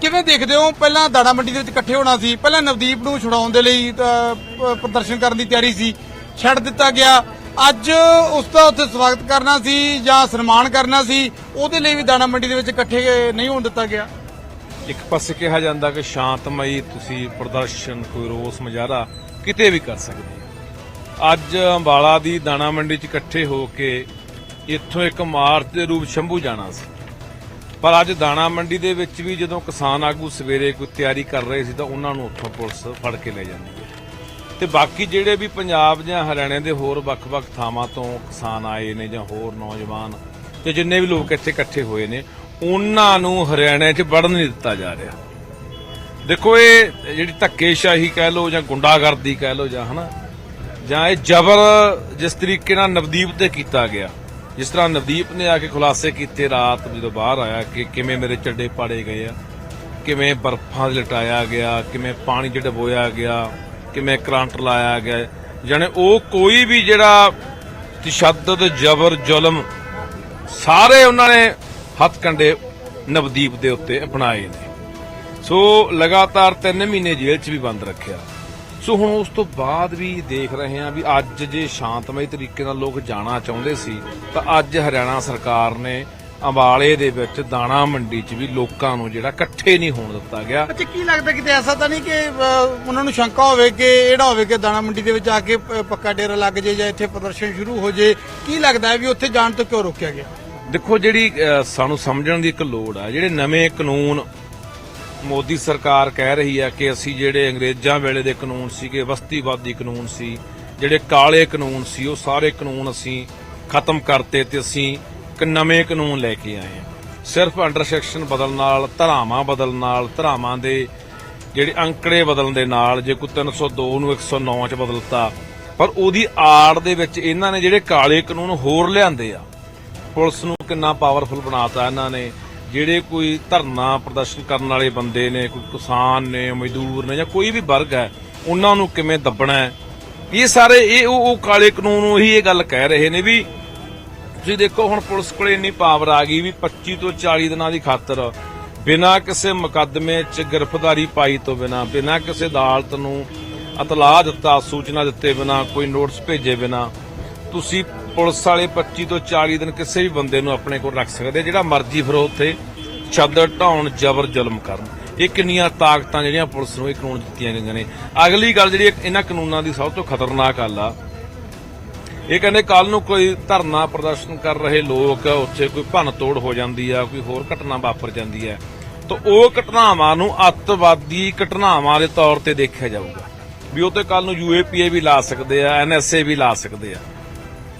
ਕਿਵੇਂ ਦੇਖਦੇ ਹੋ? ਪਹਿਲਾਂ ਦਾਣਾ ਮੰਡੀ ਦੇ ਵਿੱਚ ਇਕੱਠੇ ਹੋਣਾ ਸੀ। ਪਹਿਲਾਂ ਨਵਦੀਪ ਨੂੰ ਛੁਡਾਉਣ ਦੇ ਲਈ ਪ੍ਰਦਰਸ਼ਨ ਕਰਨ ਦੀ ਤਿਆਰੀ ਸੀ। ਛੱਡ ਦਿੱਤਾ ਗਿਆ। ਅੱਜ ਉਸ ਦਾ ਉੱਥੇ ਸਵਾਗਤ ਕਰਨਾ ਸੀ ਜਾਂ ਸਨਮਾਨ ਕਰਨਾ ਸੀ, ਉਹਦੇ ਲਈ ਵੀ ਦਾਣਾ ਮੰਡੀ ਦੇ ਵਿੱਚ ਇਕੱਠੇ ਨਹੀਂ ਹੋਣ ਦਿੱਤਾ ਗਿਆ। ਇੱਕ ਪਾਸੇ ਕਿਹਾ ਜਾਂਦਾ ਕਿ ਸ਼ਾਂਤਮਈ ਤੁਸੀਂ ਪ੍ਰਦਰਸ਼ਨ, ਕੋਈ ਰੋਸ ਮੁਜ਼ਾਹਰਾ ਕਿਤੇ ਵੀ ਕਰ ਸਕਦੇ ਹੋ। ਅੱਜ ਅੰਬਾਲਾ ਦੀ ਦਾਣਾ ਮੰਡੀ 'ਚ ਇਕੱਠੇ ਹੋ ਕੇ ਇੱਥੋਂ ਇੱਕ ਮਾਰਚ ਦੇ ਰੂਪ ਸ਼ੰਭੂ ਜਾਣਾ ਸੀ। ਪਰ ਅੱਜ ਦਾਣਾ ਮੰਡੀ ਦੇ ਵਿੱਚ ਵੀ ਜਦੋਂ ਕਿਸਾਨ ਆਗੂ ਸਵੇਰੇ ਕੋਈ ਤਿਆਰੀ ਕਰ ਰਹੇ ਸੀ ਤਾਂ ਉਹਨਾਂ ਨੂੰ ਉੱਥੋਂ ਪੁਲਿਸ ਫੜ ਕੇ ਲੈ ਜਾਂਦੀ ਹੈ। ਤੇ ਬਾਕੀ ਜਿਹੜੇ ਵੀ ਪੰਜਾਬ ਜਾਂ ਹਰਿਆਣੇ ਦੇ ਹੋਰ ਵੱਖ-ਵੱਖ ਥਾਵਾਂ ਤੋਂ ਕਿਸਾਨ ਆਏ ਨੇ ਜਾਂ ਹੋਰ ਨੌਜਵਾਨ ਤੇ ਜਿੰਨੇ ਵੀ ਲੋਕ ਇੱਥੇ ਇਕੱਠੇ ਹੋਏ ਨੇ, ਉਹਨਾਂ ਨੂੰ ਹਰਿਆਣੇ 'ਚ ਵੜਨ ਨਹੀਂ ਦਿੱਤਾ ਜਾ ਰਿਹਾ। ਦੇਖੋ ਇਹ ਜਿਹੜੀ ਧੱਕੇਸ਼ਾਹੀ ਕਹਿ ਲੋ ਜਾਂ ਗੁੰਡਾਗਰਦੀ ਕਹਿ ਲੋ ਜਾਂ ਹਨਾ, ਜਾਂ ਇਹ ਜ਼ਬਰ ਜਿਸ ਤਰੀਕੇ ਨਾਲ ਨਵਦੀਪ ਤੇ ਕੀਤਾ ਗਿਆ ਜਿਸ ਤਰ੍ਹਾਂ ਨਵਦੀਪ ਨੇ ਆ ਕੇ ਖੁਲਾਸੇ ਕੀਤੇ ਰਾਤ ਜਦੋਂ ਬਾਹਰ ਆਇਆ ਕਿ ਕਿਵੇਂ ਮੇਰੇ ਚੱਡੇ ਪਾੜੇ ਗਏ ਆ, ਕਿਵੇਂ ਬਰਫਾਂ 'ਚ ਲਟਾਇਆ ਗਿਆ, ਕਿਵੇਂ ਪਾਣੀ 'ਚ ਡਬੋਇਆ ਗਿਆ, ਕਿਵੇਂ ਕਰੰਟ ਲਾਇਆ ਗਿਆ। ਜਾਣੇ ਉਹ ਕੋਈ ਵੀ ਜਿਹੜਾ ਤਸ਼ੱਦਦ, ਜ਼ਬਰ, ਜ਼ੁਲਮ, ਸਾਰੇ ਉਹਨਾਂ ਨੇ ਹੱਥ ਕੰਡੇ ਨਵਦੀਪ ਦੇ ਉੱਤੇ ਅਪਣਾਏ ਨੇ। ਸੋ ਲਗਾਤਾਰ 3 ਮਹੀਨੇ ਜੇਲ੍ਹ 'ਚ ਵੀ ਬੰਦ ਰੱਖਿਆ। ਸੋ ਹੁਣ ਉਸ ਤੋਂ ਬਾਅਦ ਵੀ ਦੇਖ ਰਹੇ ਹਾਂ ਵੀ ਅੱਜ ਜੇ ਸ਼ਾਂਤਮਈ ਤਰੀਕੇ ਨਾਲ ਲੋਕ ਜਾਣਾ ਚਾਹੁੰਦੇ ਸੀ ਤਾਂ ਅੱਜ ਹਰਿਆਣਾ ਸਰਕਾਰ ਨੇ ਅੰਬਾਲੇ ਦੇ ਵਿੱਚ ਦਾਣਾ ਮੰਡੀ 'ਚ ਵੀ ਲੋਕਾਂ ਨੂੰ ਜਿਹੜਾ ਇਕੱਠੇ ਨਹੀਂ ਹੋਣ ਦਿੱਤਾ ਗਿਆ। ਅੱਛਾ ਕੀ ਲੱਗਦਾ ਕਿਤੇ ਐਸਾ ਤਾਂ ਨਹੀਂ ਕਿ ਉਹਨਾਂ ਨੂੰ ਸ਼ੰਕਾ ਹੋਵੇ ਕਿ ਇਹੜਾ ਹੋਵੇ ਕਿ ਦਾਣਾ ਮੰਡੀ ਦੇ ਵਿੱਚ ਆ ਕੇ ਪੱਕਾ ਡੇਰਾ ਲੱਗ ਜੇ ਜਾਂ ਇੱਥੇ ਪ੍ਰਦਰਸ਼ਨ ਸ਼ੁਰੂ ਹੋ ਜੇ ਕੀ ਲੱਗਦਾ ਹੈ ਵੀ ਉੱਥੇ ਜਾਣ ਤੋਂ ਕਿਉਂ ਰੋਕਿਆ ਗਿਆ? ਦੇਖੋ ਜਿਹੜੀ ਸਾਨੂੰ ਸਮਝਣ ਦੀ ਇੱਕ ਲੋੜ ਆ ਜਿਹੜੇ ਨਵੇਂ ਕਾਨੂੰਨ ਮੋਦੀ ਸਰਕਾਰ ਕਹਿ ਰਹੀ ਆ ਕਿ ਅਸੀਂ ਜਿਹੜੇ ਅੰਗਰੇਜ਼ਾਂ ਵੇਲੇ ਦੇ ਕਾਨੂੰਨ ਸੀਗੇ, ਵਸਤੀਵਾਦੀ ਕਾਨੂੰਨ ਸੀ, ਜਿਹੜੇ ਕਾਲੇ ਕਾਨੂੰਨ ਸੀ, ਉਹ ਸਾਰੇ ਕਾਨੂੰਨ ਅਸੀਂ ਖਤਮ ਕਰਤੇ ਤੇ ਅਸੀਂ ਇੱਕ ਨਵੇਂ ਕਾਨੂੰਨ ਲੈ ਕੇ ਆਏ ਹਾਂ। ਸਿਰਫ ਅੰਡਰ ਸੈਕਸ਼ਨ ਬਦਲਣ ਨਾਲ, ਧਰਾਵਾਂ ਬਦਲਣ ਨਾਲ, ਧਰਾਵਾਂ ਦੇ ਜਿਹੜੇ ਅੰਕੜੇ ਬਦਲਣ ਦੇ ਨਾਲ, ਜੇ ਕੋਈ 302 ਨੂੰ 109 ਚ ਬਦਲਤਾ, ਪਰ ਉਹਦੀ ਆੜ ਦੇ ਵਿੱਚ ਇਹਨਾਂ ਨੇ ਜਿਹੜੇ ਕਾਲੇ ਕਾਨੂੰਨ ਹੋਰ ਲਿਆਂਦੇ ਆ। ਪੁਲਿਸ ਨੂੰ ਕਿੰਨਾ ਪਾਵਰਫੁਲ ਬਣਾਤਾ ਇਹਨਾਂ ਨੇ। ਜਿਹੜੇ ਕੋਈ ਧਰਨਾ ਪ੍ਰਦਰਸ਼ਨ ਕਰਨ ਵਾਲੇ ਬੰਦੇ ਨੇ, ਕੋਈ ਕਿਸਾਨ ਨੇ, ਮਜ਼ਦੂਰ ਨੇ ਜਾਂ ਕੋਈ ਵੀ ਵਰਗ ਹੈ, ਉਹਨਾਂ ਨੂੰ ਕਿਵੇਂ ਦੱਬਣਾ ਹੈ? ਇਹ ਸਾਰੇ, ਇਹ ਉਹ ਕਾਲੇ ਕਾਨੂੰਨ ਉਹੀ ਇਹ ਗੱਲ ਕਹਿ ਰਹੇ ਨੇ ਵੀ ਤੁਸੀਂ ਦੇਖੋ ਹੁਣ ਪੁਲਿਸ ਕੋਲੇ ਇੰਨੀ ਪਾਵਰ ਆ ਗਈ ਵੀ 25 ਤੋਂ 40 ਦਿਨਾਂ ਦੀ ਖਾਤਰ ਬਿਨਾਂ ਕਿਸੇ ਮੁਕੱਦਮੇ 'ਚ ਗ੍ਰਿਫਤਾਰੀ ਪਾਈ ਤੋਂ ਬਿਨਾਂ ਬਿਨਾਂ ਕਿਸੇ ਅਦਾਲਤ ਨੂੰ ਇਤਲਾਹ ਦਿੱਤਾ, ਸੂਚਨਾ ਦਿੱਤੇ ਬਿਨਾਂ, ਕੋਈ ਨੋਟਿਸ ਭੇਜੇ ਬਿਨਾਂ, ਤੁਸੀਂ ਪੁਲਿਸ ਵਾਲੇ 25 ਤੋਂ 40 ਦਿਨ ਕਿਸੇ ਵੀ ਬੰਦੇ ਨੂੰ ਆਪਣੇ ਕੋਲ ਰੱਖ ਸਕਦੇ ਆ, ਜਿਹੜਾ ਮਰਜ਼ੀ ਫਿਰ ਉੱਥੇ ਛੱਦ ਢਾਉਣ ਜ਼ਬਰ ਜ਼ੁਲਮ ਕਰਨ। ਇਹ ਕਿੰਨੀਆਂ ਤਾਕਤਾਂ ਜਿਹੜੀਆਂ ਪੁਲਿਸ ਨੂੰ ਇਹ ਕਾਨੂੰਨ ਦਿੱਤੀਆਂ ਗਈਆਂ ਨੇ। ਅਗਲੀ ਗੱਲ ਜਿਹੜੀ ਇਹਨਾਂ ਕਾਨੂੰਨਾਂ ਦੀ ਸਭ ਤੋਂ ਖਤਰਨਾਕ ਗੱਲ ਆ। ਇਹ ਕਹਿੰਦੇ ਕੱਲ ਨੂੰ ਕੋਈ ਧਰਨਾ ਪ੍ਰਦਰਸ਼ਨ ਕਰ ਰਹੇ ਲੋਕ ਉੱਥੇ ਕੋਈ ਭੰਨ ਤੋੜ ਹੋ ਜਾਂਦੀ ਆ ਕੋਈ ਹੋਰ ਘਟਨਾ ਵਾਪਰ ਜਾਂਦੀ ਹੈ ਤਾਂ ਉਹ ਘਟਨਾਵਾਂ ਨੂੰ ਅੱਤਵਾਦੀ ਘਟਨਾਵਾਂ ਦੇ ਤੌਰ ਤੇ ਦੇਖਿਆ ਜਾਊਗਾ। ਵੀ ਉਹ ਤੇ ਕੱਲ ਨੂੰ ਯੂਏਪੀਏ ਵੀ ਲਾ ਸਕਦੇ ਆ ਐਨਐਸਏ ਵੀ ਲਾ ਸਕਦੇ ਆ।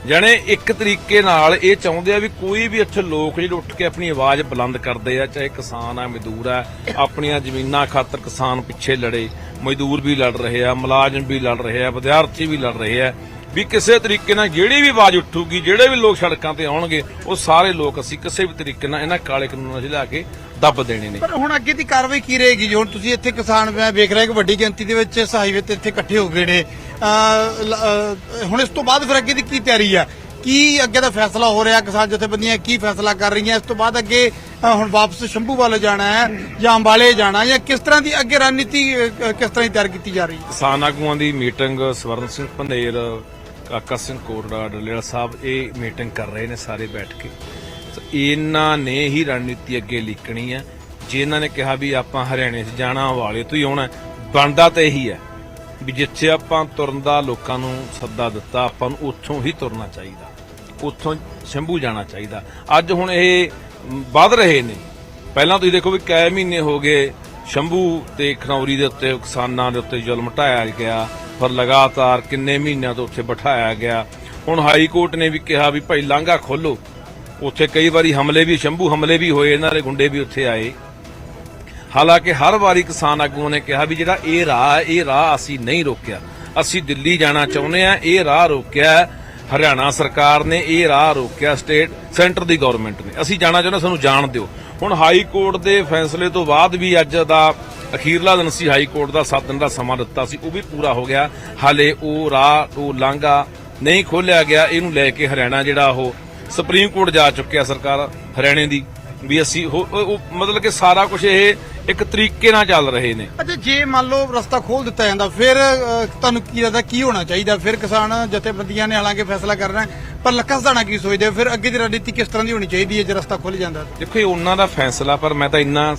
ਜਾਣੇ ਇੱਕ ਤਰੀਕੇ ਨਾਲ ਇਹ ਚਾਹੁੰਦੇ ਆ ਵੀ ਕੋਈ ਵੀ ਇੱਥੇ ਲੋਕ ਜਿਹੜੇ ਉੱਠ ਕੇ ਆਪਣੀ ਆਵਾਜ਼ ਬੁਲੰਦ ਕਰਦੇ ਆ, ਚਾਹੇ ਕਿਸਾਨ ਆ, ਮਜ਼ਦੂਰ ਆ, ਆਪਣੀਆਂ ਜ਼ਮੀਨਾਂ ਖਾਤਰ ਕਿਸਾਨ ਪਿੱਛੇ ਲੜੇ, ਮਜ਼ਦੂਰ ਵੀ ਲੜ ਰਹੇ ਆ, ਮੁਲਾਜ਼ਮ ਵੀ ਲੜ ਰਹੇ ਆ, ਵਿਦਿਆਰਥੀ ਵੀ ਲੜ ਰਹੇ ਆ। ਵੀ ਕਿਸੇ ਤਰੀਕੇ ਨਾਲ ਜਿਹੜੀ ਵੀ ਆਵਾਜ਼ ਉੱਠੂਗੀ ਜਿਹੜੇ ਵੀ ਲੋਕ ਸੜਕਾਂ ਤੇ ਆਉਣਗੇ ਉਹ ਸਾਰੇ ਲੋਕ ਅਸੀਂ ਕਿਸੇ ਵੀ ਤਰੀਕੇ ਨਾਲ ਇਹਨਾਂ ਕਾਲੇ ਕਾਨੂੰਨਾਂ 'ਚ ਲਿਆ ਕੇ ਦੱਬ ਦੇਣੇ ਨੇ। ਪਰ ਹੁਣ ਅੱਗੇ ਦੀ ਕਾਰਵਾਈ ਕੀ ਰਹੇਗੀ? ਜੀ ਹੁਣ ਤੁਸੀਂ ਇੱਥੇ ਕਿਸਾਨ ਮੈਂ ਵੇਖ ਰਿਹਾ ਕਿ ਵੱਡੀ ਗਿਣਤੀ ਦੇ ਵਿੱਚ ਇਸ ਹਾਈਵੇ ਤੇ ਇੱਥੇ ਇਕੱਠੇ ਹੋ ਗਏ ਨੇ। ਹੁਣ ਇਸ ਤੋਂ ਬਾਅਦ ਫਿਰ ਅੱਗੇ ਦੀ ਕੀ ਤਿਆਰੀ ਆ? ਕੀ ਅੱਗੇ ਦਾ ਫੈਸਲਾ ਹੋ ਰਿਹਾ? ਕਿਸਾਨ ਜਥੇਬੰਦੀਆਂ ਕੀ ਫੈਸਲਾ ਕਰ ਰਹੀਆਂ? ਇਸ ਤੋਂ ਬਾਅਦ ਅੱਗੇ ਹੁਣ ਵਾਪਸ ਸ਼ੰਭੂ ਵੱਲ ਜਾਣਾ ਹੈ ਜਾਂ ਅੰਬਾਲੇ ਜਾਣਾ ਜਾਂ ਕਿਸ ਤਰ੍ਹਾਂ ਦੀ ਅੱਗੇ ਰਣਨੀਤੀ ਕਿਸ ਤਰ੍ਹਾਂ ਦੀ ਤਿਆਰ ਕੀਤੀ ਜਾ ਰਹੀ ਹੈ? ਕਿਸਾਨ ਆਗੂਆਂ ਦੀ ਮੀਟਿੰਗ ਸਵਰਨ ਸਿੰਘ ਪੰਨੇਰ ਕਾਕਾ ਸਿੰਘ ਕੋਟੜਾ ਡਲੇਲਾ ਸਾਹਿਬ ਇਹ ਮੀਟਿੰਗ ਕਰ ਰਹੇ ਨੇ ਸਾਰੇ ਬੈਠ ਕੇ। ਇਹਨਾਂ ਨੇ ਹੀ ਰਣਨੀਤੀ ਅੱਗੇ ਲਿਖਣੀ ਹੈ। ਜੇ ਇਹਨਾਂ ਨੇ ਕਿਹਾ ਵੀ ਆਪਾਂ ਹਰਿਆਣੇ 'ਚ ਜਾਣਾ, ਵਾਲੇ ਤੋਂ ਹੀ ਆਉਣਾ ਬਣਦਾ ਤਾਂ ਇਹੀ ਹੈ ਵੀ ਜਿੱਥੇ ਆਪਾਂ ਤੁਰਨ ਦਾ ਲੋਕਾਂ ਨੂੰ ਸੱਦਾ ਦਿੱਤਾ, ਆਪਾਂ ਨੂੰ ਉੱਥੋਂ ਹੀ ਤੁਰਨਾ ਚਾਹੀਦਾ। ਉੱਥੋਂ ਸ਼ੰਭੂ ਜਾਣਾ ਚਾਹੀਦਾ। ਅੱਜ ਹੁਣ ਇਹ ਵੱਧ ਰਹੇ ਨੇ। ਪਹਿਲਾਂ ਤੁਸੀਂ ਦੇਖੋ ਵੀ ਕੈ ਮਹੀਨੇ ਹੋ ਗਏ ਸ਼ੰਭੂ ਤੇ ਖਨੌਰੀ ਦੇ ਉੱਤੇ, ਕਿਸਾਨਾਂ ਦੇ ਉੱਤੇ ਜ਼ੁਲਮ ਢਾਇਆ ਗਿਆ। ਪਰ ਲਗਾਤਾਰ ਕਿੰਨੇ ਮਹੀਨਿਆਂ ਤੋਂ ਉੱਥੇ ਬਿਠਾਇਆ ਗਿਆ। ਹੁਣ ਹਾਈ ਕੋਰਟ ਨੇ ਵੀ ਕਿਹਾ ਵੀ ਭਾਈ ਲਾਂਘਾ ਖੋਲੋ ਉੱਥੇ ਕਈ ਵਾਰੀ ਹਮਲੇ ਵੀ ਸ਼ੰਭੂ ਹਮਲੇ ਵੀ ਹੋਏ ਇਹਨਾਂ ਦੇ ਗੁੰਡੇ ਵੀ ਉੱਥੇ ਆਏ। ਹਾਲਾਂਕਿ ਹਰ ਵਾਰੀ ਕਿਸਾਨ ਆਗੂਆਂ ਨੇ ਕਿਹਾ ਵੀ ਜਿਹੜਾ ਇਹ ਰਾਹ ਹੈ, ਇਹ ਰਾਹ ਅਸੀਂ ਨਹੀਂ ਰੋਕਿਆ। ਅਸੀਂ ਦਿੱਲੀ ਜਾਣਾ ਚਾਹੁੰਦੇ ਆ ਇਹ ਰਾਹ ਰੋਕਿਆ ਹਰਿਆਣਾ ਸਰਕਾਰ ਨੇ ਇਹ ਰਾਹ ਰੋਕਿਆ ਸਟੇਟ ਸੈਂਟਰ ਦੀ ਗਵਰਨਮੈਂਟ ਨੇ। ਅਸੀਂ ਜਾਣਾ ਚਾਹੁੰਦੇ ਸਾਨੂੰ ਜਾਣ ਦਿਓ। ਹੁਣ ਹਾਈ ਕੋਰਟ ਦੇ ਫੈਸਲੇ ਤੋਂ ਬਾਅਦ ਵੀ ਅੱਜ ਦਾ ਅਖੀਰਲਾ ਦਿਨ ਸੀ ਹਾਈ ਕੋਰਟ ਦਾ 7 ਦਿਨ ਦਾ ਸਮਾਂ ਦਿੱਤਾ ਸੀ ਉਹ ਵੀ ਪੂਰਾ ਹੋ ਗਿਆ ਹਾਲੇ ਉਹ ਰਾਹ ਉਹ ਲਾਂਘਾ ਨਹੀਂ ਖੋਲਿਆ ਗਿਆ ਇਹਨੂੰ ਲੈ ਕੇ ਹਰਿਆਣਾ ਜਿਹੜਾ ਉਹ ਸੁਪਰੀਮ ਕੋਰਟ ਜਾ ਚੁੱਕਿਆ ਸਰਕਾਰ ਹਰਿਆਣੇ ਦੀ ਵੀ ਅਸੀਂ ਉਹ- ਮਤਲਬ ਕਿ ਸਾਰਾ ਕੁਝ ਇਹ ਇੱਕ ਤਰੀਕੇ ਨਾਲ ਚੱਲ ਰਹੇ ਨੇ ਅੱਛਾ ਜੇ ਮੰਨ ਲਓ ਰਸਤਾ ਖੋਲ ਦਿੱਤਾ ਜਾਂਦਾ ਫਿਰ ਤੁਹਾਨੂੰ ਕੀ ਲੱਗਦਾ ਕੀ ਹੋਣਾ ਚਾਹੀਦਾ ਫਿਰ ਕਿਸਾਨ ਜਥੇਬੰਦੀਆਂ ਨੇ ਹਾਲਾਂਕਿ ਫੈਸਲਾ ਕਰਨਾ ਪਰ ਲੱਖਾ ਸਦਾਣਾ ਕੀ ਸੋਚਦੇ? ਫਿਰ ਅੱਗੇ ਦੀ ਰਣਨੀਤੀ ਕਿਸ ਤਰ੍ਹਾਂ ਦੀ ਹੋਣੀ ਚਾਹੀਦੀ ਹੈ ਜੇ ਰਸਤਾ ਖੁੱਲ ਜਾਂਦਾ? ਦੇਖੋ ਇਹ ਉਹਨਾਂ ਦਾ ਫੈਸਲਾ ਪਰ ਮੈਂ ਤਾਂ ਇੰਨਾ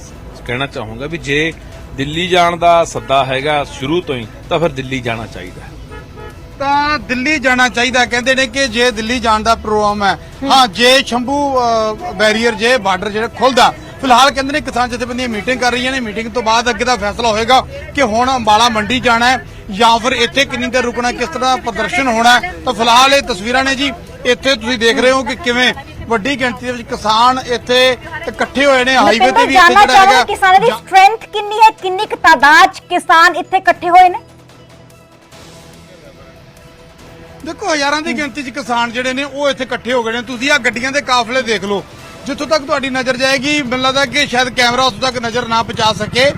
ਕਹਿਣਾ ਚਾਹੂੰਗਾ ਵੀ ਜੇ ਦਿੱਲੀ ਜਾਣ ਦਾ ਸੱਦਾ ਹੈਗਾ ਸ਼ੁਰੂ ਤੋਂ ਹੀ, ਤਾਂ ਫਿਰ ਦਿੱਲੀ ਜਾਣਾ ਚਾਹੀਦਾ ਹੈ। ਤਾਂ ਦਿੱਲੀ ਜਾਣਾ ਚਾਹੀਦਾ, ਕਹਿੰਦੇ ਨੇ ਕਿ ਜੇ ਦਿੱਲੀ ਜਾਣ ਦਾ ਪ੍ਰੋਗਰਾਮ ਹੈ, ਹਾਂ, ਜੇ ਸ਼ੰਭੂ ਬੈਰੀਅਰ, ਜੇ ਬਾਰਡਰ ਜਿਹੜਾ ਖੁੱਲਦਾ, ਫਿਲਹਾਲ ਕਹਿੰਦੇ ਨੇ ਕਿਸਾਨ ਜਥੇਬੰਦੀਆਂ ਮੀਟਿੰਗ ਕਰ ਰਹੀਆਂ ਨੇ, ਮੀਟਿੰਗ ਤੋਂ ਬਾਅਦ ਅੱਗੇ ਦਾ ਫੈਸਲਾ ਹੋਏਗਾ ਕਿ ਹੁਣ ਅੰਬਾਲਾ ਮੰਡੀ ਜਾਣਾ ਹੈ ਜਾਂ ਫਿਰ ਇੱਥੇ ਕਿੰਨੀ ਦੇਰ ਰੁਕਣਾ, ਕਿਸ ਤਰ੍ਹਾਂ ਪ੍ਰਦਰਸ਼ਨ ਹੋਣਾ ਤਾਂ ਫਿਲਹਾਲ ਇਹ ਤਸਵੀਰਾਂ ਨੇ ਜੀ, ਇੱਥੇ ਤੁਸੀਂ ਦੇਖ ਰਹੇ ਹੋ ਕਿ ਕਿਵੇਂ ਵੱਡੀ ਗਿਣਤੀ ਦੇ ਵਿੱਚ ਕਿਸਾਨ ਇੱਥੇ ਇਕੱਠੇ ਹੋਏ ਨੇ ਹਾਈਵੇ ਤੇ ਵੀ ਇੱਥੇ ਜਿਹੜਾ ਹੈਗਾ ਕਿਸਾਨਾਂ ਦੀ ਸਟਰੈਂਥ ਕਿੰਨੀ ਹੈ ਕਿੰਨੀ ਕੁ ਤਾਦਾਦ 'ਚ ਕਿਸਾਨ ਇੱਥੇ ਇਕੱਠੇ ਹੋਏ ਨੇ? ਦੇਖੋ ਹਜ਼ਾਰਾਂ ਦੀ ਗਿਣਤੀ 'ਚ ਕਿਸਾਨ ਜਿਹੜੇ ਨੇ ਉਹ ਇੱਥੇ ਇਕੱਠੇ ਹੋ ਗਏ ਨੇ। ਤੁਸੀਂ ਆ ਗੱਡੀਆਂ ਦੇ ਕਾਫਲੇ ਦੇਖ ਲਓ। ਜਿੱਥੋਂ ਤੱਕ ਤੁਹਾਡੀ ਨਜ਼ਰ ਜਾਏਗੀ ਮੈਨੂੰ ਲੱਗਦਾ ਕਿ ਸ਼ਾਇਦ ਕੈਮਰਾ ਉੱਥੋਂ ਤੱਕ ਨਜ਼ਰ ਨਾ ਪਹੁੰਚਾ ਸਕੇ।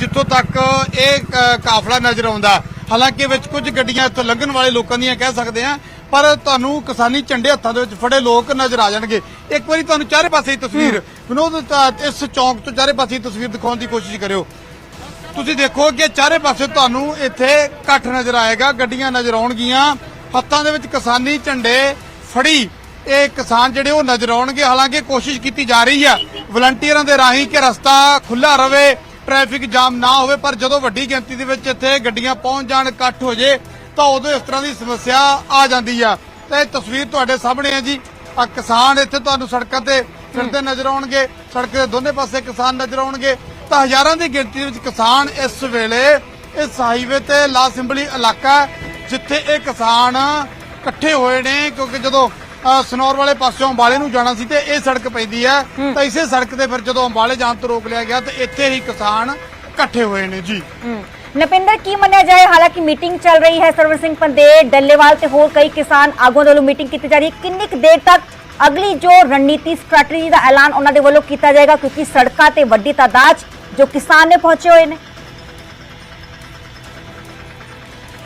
ਜਿੱਥੋਂ ਤੱਕ ਇਹ ਕਾਫਲਾ ਨਜ਼ਰ ਆਉਂਦਾ। ਹਾਲਾਂਕਿ ਵਿੱਚ ਕੁਝ ਗੱਡੀਆਂ ਇੱਥੋਂ ਲੰਘਣ ਵਾਲੇ ਲੋਕਾਂ ਦੀਆਂ ਕਹਿ ਸਕਦੇ ਆ ਪਰ ਤੁਹਾਨੂੰ ਕਿਸਾਨੀ ਝੰਡੇ ਹੱਥਾਂ ਦੇ ਵਿੱਚ ਫੜੇ ਲੋਕ ਨਜ਼ਰ ਆ ਜਾਣਗੇ। ਇੱਕ ਵਾਰੀ ਤੁਹਾਨੂੰ ਚਾਰੇ ਪਾਸੇ ਦੀ ਤਸਵੀਰ ਵਿਨੋਦ ਤਾਂ ਇਸ ਚੌਂਕ ਤੋਂ ਚਾਰੇ ਪਾਸੇ ਦੀ ਤਸਵੀਰ ਦਿਖਾਉਣ ਦੀ ਕੋਸ਼ਿਸ਼ ਕਰਿਓ। ਤੁਸੀਂ ਦੇਖੋ ਕਿ ਚਾਰੇ ਪਾਸੇ ਤੁਹਾਨੂੰ ਇੱਥੇ ਇਕੱਠ ਨਜ਼ਰ ਆਏਗਾ ਗੱਡੀਆਂ ਨਜ਼ਰ ਆਉਣਗੀਆਂ। ਹੱਥਾਂ ਦੇ ਵਿੱਚ ਕਿਸਾਨੀ ਝੰਡੇ ਫੜੀ। ਇਹ ਕਿਸਾਨ ਜਿਹੜੇ ਉਹ ਨਜ਼ਰ ਆਉਣਗੇ। ਹਾਲਾਂਕਿ ਕੋਸ਼ਿਸ਼ ਕੀਤੀ ਜਾ ਰਹੀ ਹੈ ਵਲੰਟੀਅਰਾਂ ਦੇ ਰਾਹੀਂ ਕਿ ਰਸਤਾ ਖੁੱਲਾ ਰਵੇ ਟ੍ਰੈਫਿਕ ਜਾਮ ਨਾ ਹੋਵੇ ਪਰ ਜਦੋਂ ਵੱਡੀ ਗਿਣਤੀ ਦੇ ਵਿੱਚ ਇੱਥੇ ਗੱਡੀਆਂ ਪਹੁੰਚ ਜਾਣ ਇਕੱਠ ਹੋ ਜੇ ਤਾਂ ਉਦੋਂ ਇਸ ਤਰ੍ਹਾਂ ਦੀ ਸਮੱਸਿਆ ਆ ਜਾਂਦੀ ਆ। ਤੇ ਇਹ ਤਸਵੀਰ ਤੁਹਾਡੇ ਸਾਹਮਣੇ ਹੈ ਜੀ। ਆ ਕਿਸਾਨ ਇੱਥੇ ਤੁਹਾਨੂੰ ਸੜਕਾਂ ਤੇ ਫਿਰਦੇ ਨਜ਼ਰ ਆਉਣਗੇ। ਸੜਕ ਦੇ ਦੋਨੇ ਪਾਸੇ ਕਿਸਾਨ ਨਜ਼ਰ ਆਉਣਗੇ। ਤਾਂ ਹਜ਼ਾਰਾਂ ਦੀ ਗਿਣਤੀ ਦੇ ਵਿੱਚ ਕਿਸਾਨ ਇਸ ਵੇਲੇ ਇਸ ਹਾਈਵੇ ਤੇ ਲਾ ਸਿੰਬਲੀ ਇਲਾਕਾ ਜਿੱਥੇ ਇਹ ਕਿਸਾਨ ਇਕੱਠੇ ਹੋਏ ਨੇ ਕਿਉਂਕਿ ਜਦੋਂ ਸਨੌਰ ਵਾਲੇ ਪਾਸਿਓਂ ਅੰਬਾਲੇ ਨੂੰ ਜਾਣਾ ਸੀ ਤੇ ਇਹ ਸੜਕ ਪੈਂਦੀ ਹੈ। ਤਾਂ ਇਸੇ ਸੜਕ ਤੇ ਫਿਰ ਜਦੋਂ ਅੰਬਾਲੇ ਜਾਣ ਤੋਂ ਰੋਕ ਲਿਆ ਗਿਆ ਤੇ ਇੱਥੇ ਹੀ ਕਿਸਾਨ ਇਕੱਠੇ ਹੋਏ ਨੇ ਜੀ। ਨਪਿੰਦਰ, ਕੀ ਮੰਨਿਆ ਜਾਏ ਹਾਲਾਂਕਿ ਮੀਟਿੰਗ ਚੱਲ ਰਹੀ ਹੈ ਸਰਵਰ ਸਿੰਘ ਪੰਦੇ, ਡੱਲੇਵਾਲ ਤੇ ਹੋਰ ਕਈ ਕਿਸਾਨ ਆਗੂਆਂ ਵੱਲੋਂ ਮੀਟਿੰਗ ਕੀਤੀ ਜਾ ਰਹੀ ਹੈ। ਕਿੰਨੀ ਕੁ ਦੇਰ ਤੱਕ ਅਗਲੀ ਜੋ ਰਣਨੀਤੀ ਸਟ੍ਰੈਟਜੀ ਦਾ ਐਲਾਨ ਉਹਨਾਂ ਦੇ ਵੱਲੋਂ ਕੀਤਾ ਜਾਏਗਾ? ਕਿਉਂਕਿ ਸੜਕਾਂ ਤੇ ਵੱਡੀ ਤਾਦਾਦ ਜੋ ਕਿਸਾਨ ਨੇ ਪਹੁੰਚੇ ਹੋਏ ਨੇ।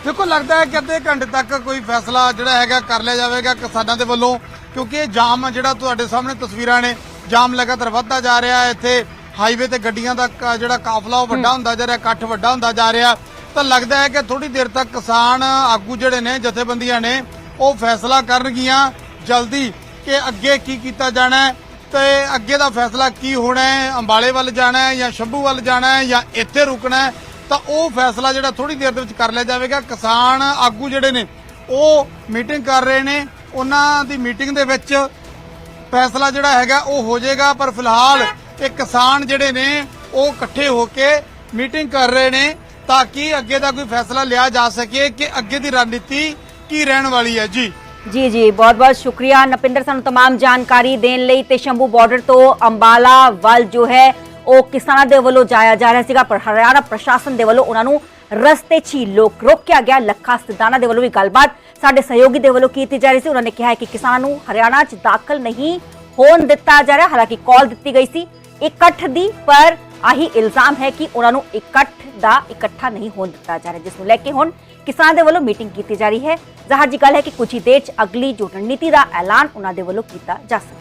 ਦੇਖੋ, ਲੱਗਦਾ ਹੈ ਕਿ ਅੱਧੇ ਘੰਟੇ ਤੱਕ ਕੋਈ ਫੈਸਲਾ ਜਿਹੜਾ ਹੈਗਾ ਕਰ ਲਿਆ ਜਾਵੇਗਾ ਕਿਸਾਨਾਂ ਦੇ ਵੱਲੋਂ। ਕਿਉਂਕਿ ਇਹ ਜਾਮ ਜਿਹੜਾ ਤੁਹਾਡੇ ਸਾਹਮਣੇ ਤਸਵੀਰਾਂ ਨੇ, ਜਾਮ ਲਗਾਤਾਰ ਵੱਧਦਾ ਜਾ ਰਿਹਾ ਹੈ ਇੱਥੇ। ਹਾਈਵੇ ਤੇ ਗੱਡੀਆਂ ਦਾ ਕ- ਜਿਹੜਾ ਕਾਫਲਾ ਉਹ ਵੱਡਾ ਹੁੰਦਾ ਜਾ ਰਿਹਾ ਇਕੱਠ ਵੱਡਾ ਹੁੰਦਾ ਜਾ ਰਿਹਾ। ਤਾਂ ਲੱਗਦਾ ਹੈ ਕਿ ਥੋੜੀ ਦੇਰ ਤੱਕ ਕਿਸਾਨ ਆਗੂ ਜਿਹੜੇ ਨੇ ਜਥੇਬੰਦੀਆਂ ਨੇ ਉਹ ਫੈਸਲਾ ਕਰਨਗੀਆਂ। ਜਲਦੀ ਕਿ ਅੱਗੇ ਕੀ ਕੀਤਾ ਜਾਣਾ ਹੈ ਤੇ ਅੱਗੇ ਦਾ ਫੈਸਲਾ ਕੀ ਹੋਣਾ ਹੈ? ਅੰਬਾਲੇ ਵੱਲ ਜਾਣਾ ਹੈ ਜਾਂ ਸ਼ੰਭੂ ਵੱਲ ਜਾਣਾ ਹੈ ਜਾਂ ਇੱਥੇ ਰੁਕਣਾ ਹੈ? ਤਾਂ ਉਹ ਫੈਸਲਾ ਜਿਹੜਾ ਥੋੜੀ ਦੇਰ ਦੇ ਵਿੱਚ ਕਰ ਲਿਆ ਜਾਵੇਗਾ। ਕਿਸਾਨ ਆਗੂ ਜਿਹੜੇ ਨੇ ਉਹ ਮੀਟਿੰਗ ਕਰ ਰਹੇ ਨੇ। ਉਹਨਾਂ ਦੀ ਮੀਟਿੰਗ ਦੇ ਵਿੱਚ ਫੈਸਲਾ ਜਿਹੜਾ ਹੈਗਾ ਉਹ ਹੋ ਜਾਏਗਾ। ਪਰ ਫਿਲਹਾਲ ਇਹ ਕਿਸਾਨ ਜਿਹੜੇ ਨੇ ਉਹ ਇਕੱਠੇ ਹੋ ਕੇ ਮੀਟਿੰਗ ਕਰ ਰਹੇ ਨੇ ਤਾਂ ਕਿ ਅੱਗੇ ਦਾ ਕੋਈ ਫੈਸਲਾ ਲਿਆ ਜਾ ਸਕੇ ਕਿ ਅੱਗੇ ਦੀ ਰਣਨੀਤੀ ਕੀ ਰਹਿਣ ਵਾਲੀ ਹੈ ਜੀ ਜੀ ਜੀ ਬਹੁਤ ਬਹੁਤ ਸ਼ੁਕਰੀਆ ਨਪਿੰਦਰ ਸਾਨੂੰ तमाम ਜਾਣਕਾਰੀ ਦੇਣ ਲਈ ਤੇ ਸ਼ੰਭੂ ਬਾਰਡਰ ਤੋਂ ਅੰਬਾਲਾ ਵੱਲ ਜੋ ਹੈ ਉਹ ਕਿਸਾਨਾਂ ਦੇ ਵੱਲੋਂ ਜਾਇਆ ਜਾ ਰਿਹਾ ਸੀਗਾ ਪਰ ਹਰਿਆਣਾ ਪ੍ਰਸ਼ਾਸਨ ਦੇ ਵੱਲੋਂ ਉਹਨਾਂ ਨੂੰ ਰਸਤੇ 'ਚ ਹੀ ਲੋਕ ਰੋਕਿਆ ਗਿਆ ਲੱਖਾ ਸਿਧਾਨਾ ਦੇ ਵੱਲੋਂ ਵੀ ਗੱਲਬਾਤ ਸਾਡੇ ਸਹਿਯੋਗੀ ਦੇ ਵੱਲੋਂ ਕੀਤੀ ਜਾ ਰਹੀ ਸੀ ਉਹਨਾਂ ਨੇ ਕਿਹਾ ਹੈ ਕਿ ਕਿਸਾਨਾਂ ਨੂੰ ਹਰਿਆਣਾ 'ਚ ਦਾਖਲ ਨਹੀਂ ਹੋਣ ਦਿੱਤਾ ਜਾ ਰਿਹਾ ਹਾਲਾਂਕਿ ਕਾਲ ਦਿੱਤੀ ਗਈ ਸੀ ਇਕੱਠ ਦੀ, ਪਰ ਆਹੀ ਇਲਜ਼ਾਮ ਹੈ ਕਿ ਉਹਨਾਂ ਨੂੰ ਇਕੱਠ ਦਾ, ਇਕੱਠਾ ਨਹੀਂ ਹੋਣ ਦਿੱਤਾ ਜਾ ਰਿਹਾ, ਜਿਸ ਨੂੰ ਲੈ ਕੇ ਹੁਣ ਕਿਸਾਨ ਦੇ ਵੱਲੋਂ ਮੀਟਿੰਗ ਕੀਤੀ ਜਾ ਰਹੀ ਹੈ। ਜ਼ਾਹਰ ਜੀ ਗੱਲ ਹੈ ਕਿ ਕੁਝ ਹੀ ਦੇਰ ਚ ਅਗਲੀ ਜੋ ਰਣਨੀਤੀ ਦਾ ਐਲਾਨ ਉਹਨਾਂ ਦੇ ਵੱਲੋਂ ਕੀਤਾ ਜਾ ਸਕਦਾ